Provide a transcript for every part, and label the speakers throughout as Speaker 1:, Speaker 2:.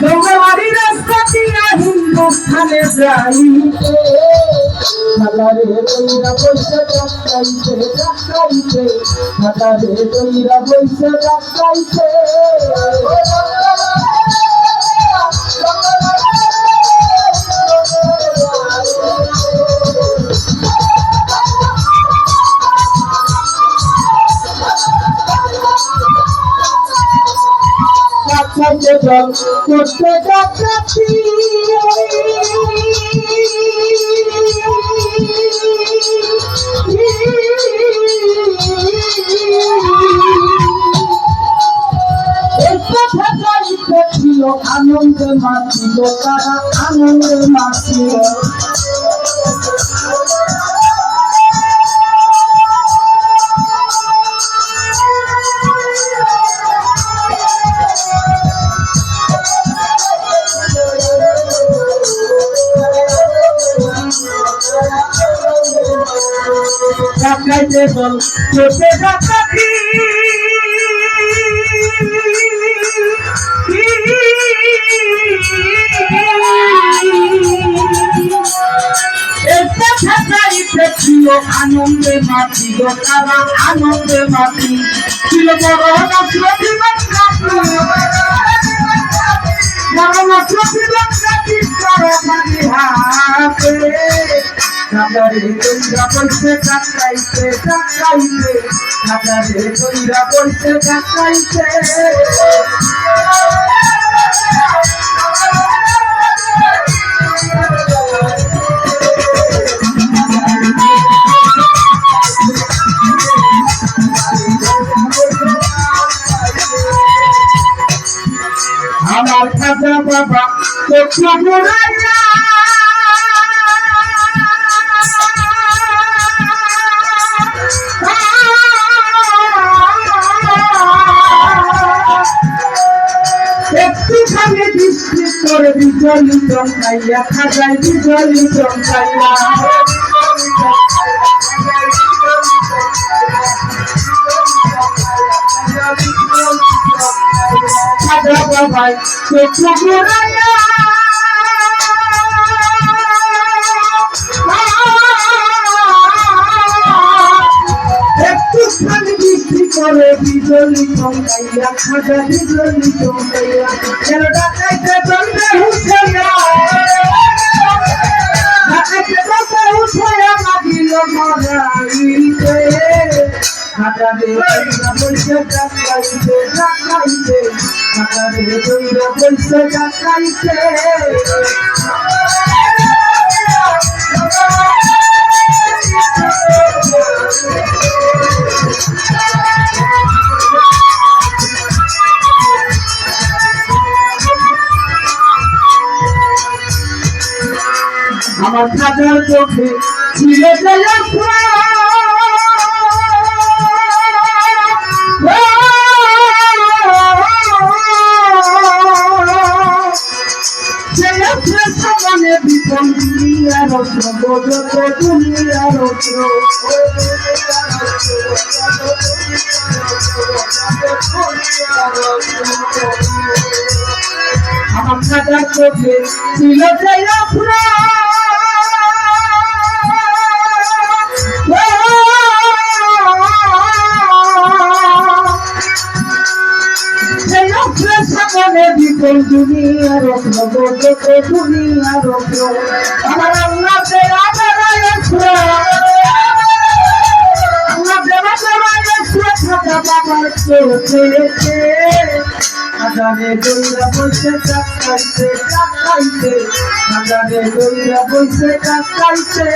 Speaker 1: জঙ্গলারি রাস্তা দিয়া হিন্দুস্থানে যাইতে
Speaker 2: খালারে দইরা বইসে ডাকাইছে ডাকাইছে খালারে দইরা বইসে ডাকাইছে ডাকাইতে জল করতে ডাকাতি ছিল আনন্দে মাতিল তারা আনন্দে মাছিল ডাকাইতে বল করতে ডাকাতি
Speaker 1: এটা থাকাইতে ছিল আনন্দে মাতিল তারা আনন্দে মাতি ছিল বড় নাচল
Speaker 2: খালারে দইরা বইসে ডাকাইছে ডাকাইছে খালারে দইরা বইসে ডাকাইছে
Speaker 1: আমার খাজা বাবা চোখে ঘুরাইয়া করে বিজলি চমকাইয়া খাজাই বিজলি চমকাইয়া খাজা বাবাই চোখ করে বিজলি চমকাইয়া খাজা বিজলি চমকাইয়া যেন ডাকাইতে চলবে হুসাইয়া ডাকাইতে চলবে হুসাইয়া লাগিল মরাইতে
Speaker 2: বইসে ডাকাইছে
Speaker 1: আমার খাজার চোখে ছিল জয়া বিপন দুনিয়া রত্ন বোধক দুনিয়া রত্ন আমার খাজার চোখে ছিল জয়া দুনিয়া রত্ন বোধক দুনিয়া রত্ন আমার আল্লাহ
Speaker 2: খালারে দইরা বইসে ডাকাইছে ডাকাইছে খালারে দইরা বইসে ডাকাইছে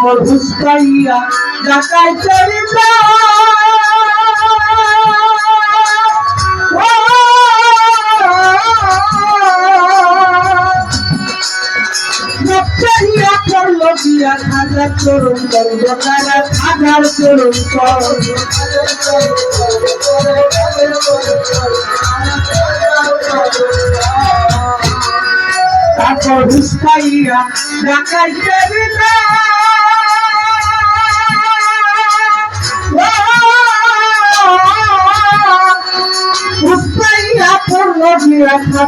Speaker 2: তারপর হুসকাইয়া ডাকাইছে রিতা
Speaker 1: নকশাইয়া করল দিয়া খাজা চরণ করল তারা হাজার চরণ কর। তারপর হুস্কাইয়া ডাকাইতে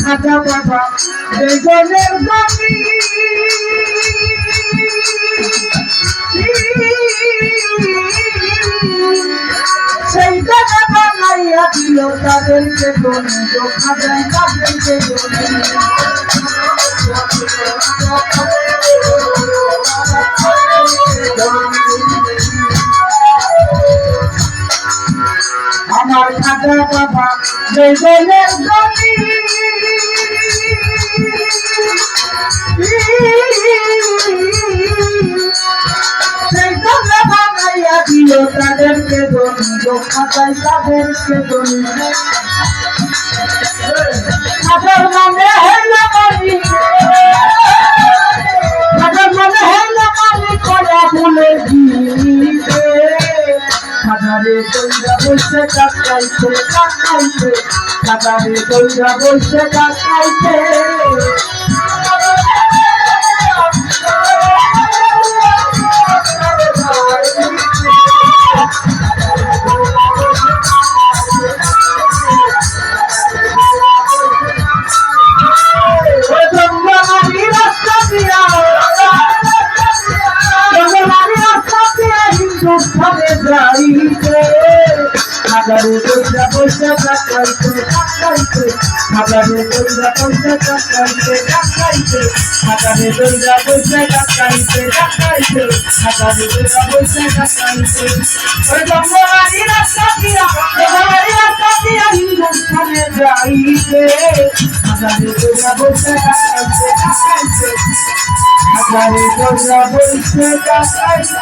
Speaker 1: খাজা বাবা বেগনের বাড়ি সেই জায়গা বানাইয়া দিল তাদেরকে গণিত খাজাই তাদেরকে গণিত আমার খাজা বাবা বেগনের বানাইয়া দিও তাদেরকে দন্ড খাতায় তাদেরকে দন্ড খাতার মানে হেলা মারি খাতার দিতে কইরা বসে কাকাইতে কাকাইতে খাতারে কইরা বসে কাকাইতে হাজারে কইরা পয়সা কাকাইতে কাকাইতে হাজারে কইরা পয়সা কাকাইতে কাকাইতে হাজারে কইরা পয়সা কাকাইতে কাকাইতে হাজারে কইরা পয়সা কাকাইতে ওই জঙ্গলারি রাস্তা দিয়া জঙ্গলারি রাস্তা দিয়া হিন্দুস্থানে যাইতে। হাজারে কইরা পয়সা কাকাইতে কাকাইতে হাজারে কইরা পয়সা কাকাইতে